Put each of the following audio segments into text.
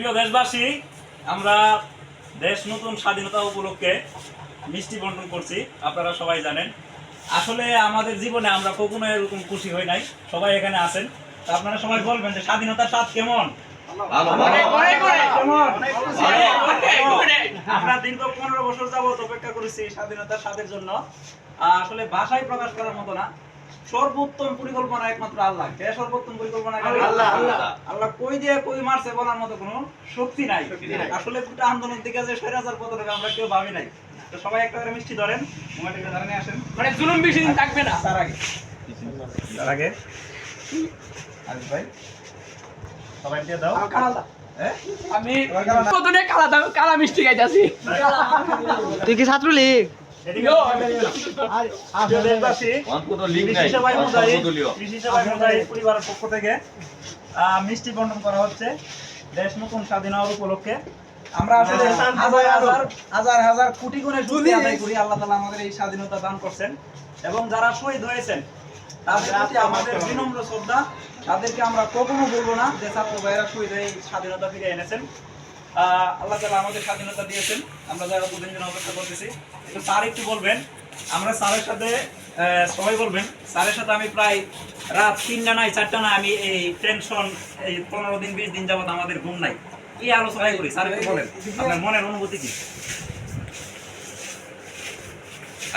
প্রিয় দেশবাসী আমরা দেশ নতুন স্বাধীনতা উপলক্ষে মিষ্টি বন্টন করছি আপনারা সবাই জানেন আসলে আমাদের জীবনে আমরা কখনো এরকম খুশি হই নাই সবাই এখানে আছেন তা আপনারা সবাই বলবেন যে স্বাধীনতার স্বাদ কেমন কেমন? আমরা দীর্ঘ পনেরো বছর যাবত অপেক্ষা করেছি স্বাধীনতার স্বাদের জন্য আসলে ভাষায় প্রকাশ করার মতো না সর্বোত্তম পরিকল্পনা একমাত্র আল্লাহ। কে সর্বোত্তম পরিকল্পনা আল্লাহ আল্লাহ। কই দিয়ে কই মারছে বলার মতো কোনো শক্তি নাই। আসলে দুটো আন্দোলন থেকে যে স্বৈরাচার পতনকে আমরা কেউ ভাবি নাই। তো সবাই একটা করে মিষ্টি ধরেন। মোবাইলটা ধরে আসেন। মানে জুলুম বেশি দিন থাকবে না। তার আগে। তার আগে। আরিফ ভাই সবাই দিয়ে দাও। হ্যাঁ? আমি প্রথমে কালা দাম- কালা মিষ্টি খাইতেছি। তুই কি ছাত্রলীগ? মুজাহিদ পরিবারের পক্ষ থেকে মিষ্টি বন্টন করা হচ্ছে। দেশ নতুন স্বাধীন হওয়ার উপলক্ষে। আমরা আসলে হাজার হাজার হাজার হাজার কোটি গুণে শুকরিয়া আদায় করি। আল্লাহ তাআলা আমাদের এই স্বাধীনতা দান করছেন। এবং যারা শহীদ হয়েছেন তাদের প্রতি আমাদের বিনম্র শ্রদ্ধা। তাদেরকে আমরা কখনো বলব না। যে ছাত্র ভাইয়েরা শহীদ হয়ে এই স্বাধীনতা ফিরে এনেছেন। আল্লাহ তাআলা আমাদের স্বাধীনতা দিয়েছেন। আমরা যারা দুদিন জন্য অপেক্ষা করতেছি একটু স্যার একটু বলবেন। আমরা স্যারের সাথে সবাই বলবেন। স্যারের সাথে আমি প্রায় রাত তিনটা নাই, চারটা না আমি এই টেনশন এই পনেরো দিন, বিশ দিন যাবত আমাদের ঘুম নাই। কি আলোচনাই করি? স্যার একটু বলেন। আপনার মনের অনুভূতি কি?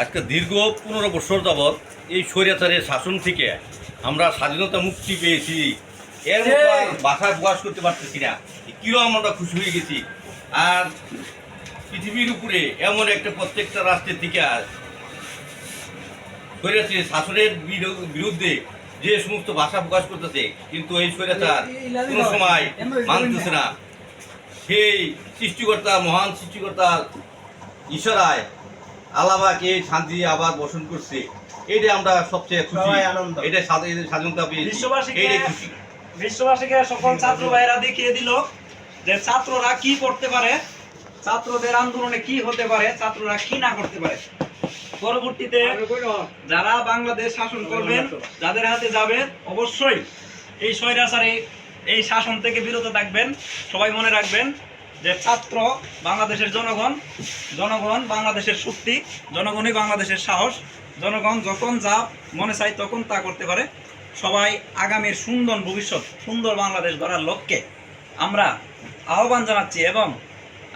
আজকে দীর্ঘ পনেরো বছর যাবৎ এই স্বৈরাচারের শাসন থেকে আমরা স্বাধীনতা মুক্তি পেয়েছি। এর আর প্রকাশ করতে পারতেছি না। কিরম আমরা খুশি হয়ে গেছি। আর পৃথিবীর উপরে এমন একটা প্রত্যেকটা রাষ্ট্রের থেকে স্বৈরাচারের শাসনের বিরুদ্ধে যে সমস্ত ভাষা প্রকাশ করতেছে কিন্তু এই স্বৈরাচার কোনো সময় মানতেছে না। সেই সৃষ্টিকর্তা মহান সৃষ্টিকর্তা ঈশ্বরায় আল্লাহকে শান্তি আবার বসন করছে। এটা আমরা সবচেয়ে খুশি। এটা স্বাধীনতা পেয়েছি। এইটাই খুশি। বিশ্ববাসীকে সকল ছাত্র ভাইরা দেখিয়ে দিল যে ছাত্ররা কি করতে পারে, ছাত্রদের আন্দোলনে কি হতে পারে, ছাত্ররা কি না করতে পারে। পরবর্তীতে যারা বাংলাদেশ শাসন করবেন, যাদের হাতে যাবে, অবশ্যই এই স্বৈরাচারে এই শাসন থেকে বিরত থাকবেন। সবাই মনে রাখবেন যে ছাত্র বাংলাদেশের জনগণ জনগণ বাংলাদেশের শক্তি, জনগণই বাংলাদেশের সাহস, জনগণ যখন যা মনে চায় তখন তা করতে পারে। সবাই আগামীর সুন্দর ভবিষ্যৎ, সুন্দর বাংলাদেশ গড়ার লক্ষ্যে আমরা আহ্বান জানাচ্ছি এবং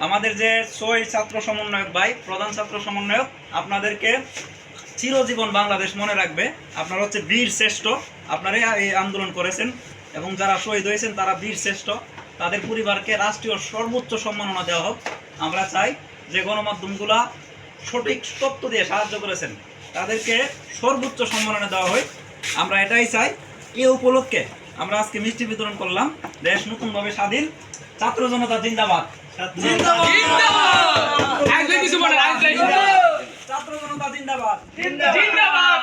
আমাদের যে ছয় ছাত্র সমন্বয়ক ভাই, প্রধান ছাত্র সমন্বয়ক, আপনাদেরকে চিরজীবন বাংলাদেশ মনে রাখবে। আপনারা হচ্ছে বীর শ্রেষ্ঠ, আপনারাই এই আন্দোলন করেছেন এবং যারা শহীদ হয়েছেন তারা বীর শ্রেষ্ঠ। তাদের পরিবারকে রাষ্ট্রীয় সর্বোচ্চ সম্মাননা দেওয়া হোক। আমরা চাই যে গণমাধ্যমগুলা সঠিক তথ্য দিয়ে সাহায্য করেছেন, তাদেরকে সর্বোচ্চ সম্মাননা দেওয়া হয় আমরা এটাই চাই এ উপলক্ষে আমরা আজকে মিষ্টি বিতরণ করলাম। দেশ নতুন ভাবে স্বাধীন ছাত্র জনতা জিন্দাবাদ! জিন্দাবাদ! জিন্দাবাদ!